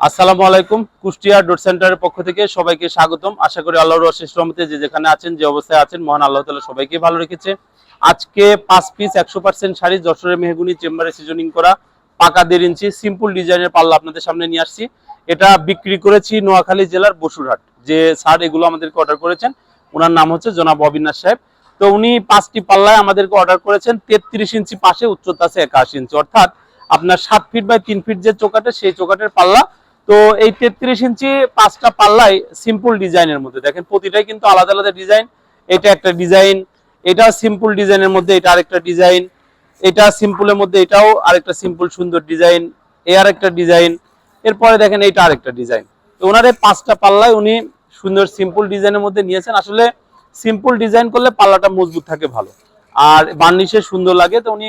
আসসালামু আলাইকুম, কুষ্টিয়া ডোর সেন্টারের পক্ষ থেকে সবাইকে স্বাগতম। আশা করি আল্লাহর অশেষ রহমতে যে যেখানে আছেন, যে অবস্থায় আছেন, মহান আল্লাহ তালা সবাইকে ভালো রেখেছে। আজকে পাঁচ পিস, একশো পার্সেন্ট শাড়ি, যশোরের মেহগুনি, চেম্বারে সিজনিং করা, পাকা দেড় ইঞ্চি সিম্পল ডিজাইনের পাল্লা আপনাদের সামনে নিয়ে আসছি। এটা বিক্রি করেছি নোয়াখালী জেলার বসুরহাট। যে স্যার এগুলো আমাদেরকে অর্ডার করেছেন, ওনার নাম হচ্ছে জনাব অবিনাশ সাহেব। তো উনি পাঁচটি পাল্লায় আমাদেরকে অর্ডার করেছেন, তেত্রিশ ইঞ্চি পাশে, উচ্চতা আছে একাশি ইঞ্চি। অর্থাৎ আপনার সাত ফিট বাই তিন ফিট যে চোকাটে সেই চোকাটের পাল্লা তো এই তেত্রিশ ইঞ্চি পাঁচটা পাল্লাই সিম্পল ডিজাইনের মধ্যে। দেখেন, প্রতিটাই কিন্তু আলাদা আলাদা ডিজাইন এটা একটা ডিজাইন এটা সিম্পল ডিজাইনের মধ্যে এটা আরেকটা ডিজাইন এটা সিম্পলের মধ্যে এটাও আরেকটা সিম্পল সুন্দর ডিজাইন এ আরেকটা ডিজাইন এরপরে দেখেন এটা আরেকটা ডিজাইন তো ওনার এই পাঁচটা পাল্লায় উনি সুন্দর সিম্পল ডিজাইনের মধ্যে নিয়েছেন। আসলে সিম্পল ডিজাইন করলে পাল্লাটা মজবুত থাকে ভালো। আর বার্নিশে সুন্দর লাগে। তো উনি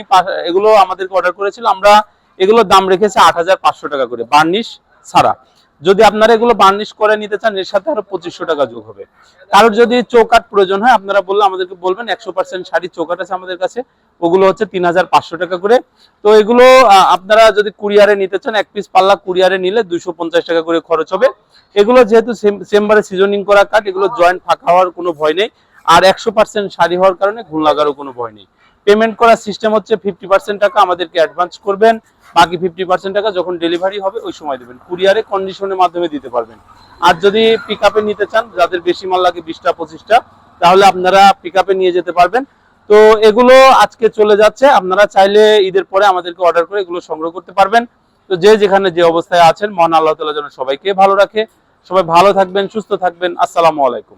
এগুলো আমাদেরকে অর্ডার করেছিল। আমরা এগুলোর দাম রেখেছে আট হাজার পাঁচশো টাকা করে। বার্নিশ ছাড়া। যদি আপনারা এগুলো বার্নিশ করে নিতে চান, এর সাথে আরও পঁচিশশো টাকা যোগ হবে। কারোর যদি চৌকাট প্রয়োজন হয়, আপনারা বললে আমাদেরকে বলবেন, একশো পার্সেন্ট শাড়ির চৌকাট আছে আমাদের কাছে। ওগুলো হচ্ছে তিন হাজার পাঁচশো টাকা করে। তো এগুলো আপনারা যদি কুরিয়ারে নিতে চান, এক পিস পাল্লা কুরিয়ারে নিলে দুইশো পঞ্চাশ টাকা করে খরচ হবে। এগুলো যেহেতু চেম্বারে সিজনিং করা কাঠ, এগুলো জয়েন্ট ফাঁকা হওয়ার কোনো ভয় নেই। আর একশো পার্সেন্ট শাড়ি হওয়ার কারণে ঘুণ লাগারও কোনো ভয় নেই। পেমেন্ট করার সিস্টেম হচ্ছে ফিফটি পার্সেন্ট টাকা আমাদেরকে অ্যাডভান্স করবেন, বাকি ফিফটি পার্সেন্ট টাকা যখন ডেলিভারি হবে ওই সময় দেবেন। কুরিয়ারে কন্ডিশনের মাধ্যমে দিতে পারবেন। আর যদি পিক আপে নিতে চান, যাদের বেশি মাল লাগে বিশটা, পঁচিশটা, তাহলে আপনারা পিক আপে নিয়ে যেতে পারবেন। তো এগুলো আজকে চলে যাচ্ছে। আপনারা চাইলে ঈদের পরে আমাদেরকে অর্ডার করে এগুলো সংগ্রহ করতে পারবেন। তো যে যেখানে যে অবস্থায় আছেন, মহান আল্লাহ তালা যেন সবাইকে ভালো রাখে। সবাই ভালো থাকবেন, সুস্থ থাকবেন। আসসালামু আলাইকুম।